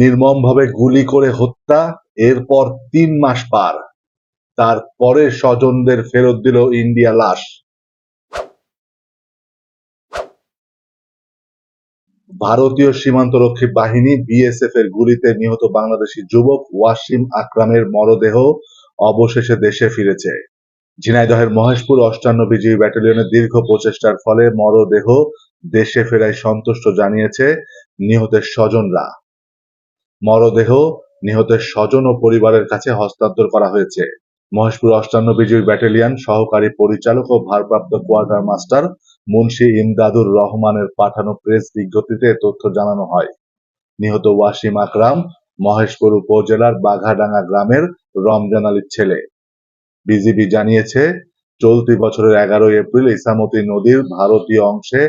নির্মমভাবে গুলি করে হত্যা, এরপর তিন মাস পার। তারপরে স্বজনদের ফেরত দিল ইন্ডিয়া লাশ। ভারতীয় সীমান্তরক্ষী বাহিনী বিএসএফ এর গুলিতে নিহত বাংলাদেশি যুবক ওয়াসিম আকরামের মরদেহ অবশেষে দেশে ফিরেছে। ঝিনাইদহের মহেশপুর অষ্টান্ন বিজয়ী ব্যাটালিয়নের দীর্ঘ প্রচেষ্টার ফলে মরদেহ দেশে ফেরায় সন্তুষ্ট জানিয়েছে নিহতের স্বজনরা। মরদেহ নিহতের স্বজন ও পরিবারের কাছে হস্তান্তর করা হয়েছে। মহেশপুর অষ্টান্ন বিজয়ী ব্যাটালিয়ন সহকারী পরিচালক ও ভারপ্রাপ্ত কোয়ার্টার মাস্টার মুন্সি ইমদাদুর রহমানের পাঠানো প্রেস বিজ্ঞপ্তিতে তথ্য জানানো হয়। নিহত ওয়াসিম আকরাম মহেশপুর উপজেলার বাঘাডাঙ্গা গ্রামের রমজান আলীর ছেলে। বিজিবি জানিয়েছে, চলতি বছরের এগারোই এপ্রিল ইসামতি নদীর ভারতীয় অংশে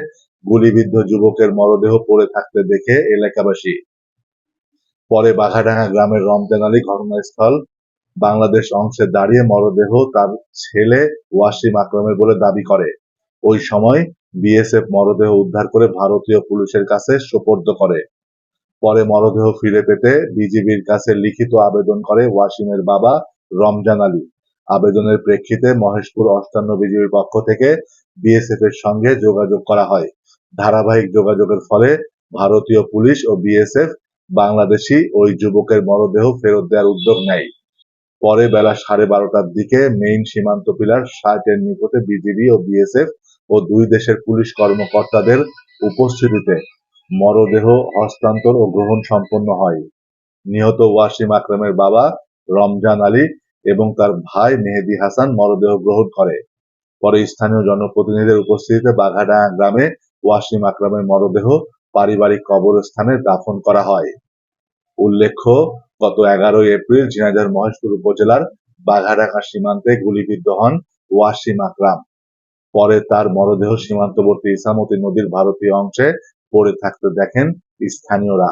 গুলিবিদ্ধ যুবকের মরদেহ পড়ে থাকতে দেখে এলাকাবাসী পরে বাঘাডাঙ্গা গ্রামের রমজান আলী ঘটনাস্থল বাংলাদেশ অংশে দাঁড়িয়ে মরদেহ তার ছেলে ওয়াসিম আকরামের বলে দাবি করে। ওই সময় বিএসএফ মরদেহ উদ্ধার করে ভারতীয় পুলিশের কাছে সোপর্দ করে। পরে মরদেহ ফিরে পেতে বিজিবির কাছে লিখিত আবেদন করে ওয়াসিমের বাবা রমজান আলী। আবেদনের প্রেক্ষিতে মহেশপুর অষ্টান্ন বিজিবির পক্ষ থেকে বিএসএফ এর সঙ্গে যোগাযোগ করা হয়। ধারাবাহিক যোগাযোগের ফলে ভারতীয় পুলিশ ও বিএসএফ বাংলাদেশি ওই যুবকের মরদেহ ফেরত দেওয়ার উদ্যোগ নেয়। পরে বেলা সাড়ে বারোটার দিকে মেইন সীমান্ত পিলার সাইটের নিকটে বিজিবি ও বিএসএফ ও দুই দেশের পুলিশ কর্মকর্তাদের উপস্থিতিতে মরদেহ হস্তান্তর ও গ্রহণ সম্পন্ন হয়। নিহত ওয়াসিম আকরামের বাবা রমজান আলী এবং তার ভাই মেহেদি হাসান মরদেহ গ্রহণ করে। পরে স্থানীয় জনপ্রতিনিধিদের উপস্থিতিতে বাঘাডাঙ্গা গ্রামে ওয়াসিম আকরামের মরদেহ পারিবারিক কবরস্থানে দাফন করা হয়। উল্লেখ্য, গত এগারোই এপ্রিল ঝিনাইদহ মহেশপুর উপজেলার বাঘাঢাকা সীমান্তে গুলিবিদ্ধ হন ওয়াসিম আকরাম। পরে তার মরদেহ সীমান্তবর্তী ইসামতি নদীর ভারতীয় অংশে পড়ে থাকতে দেখেন স্থানীয়রা।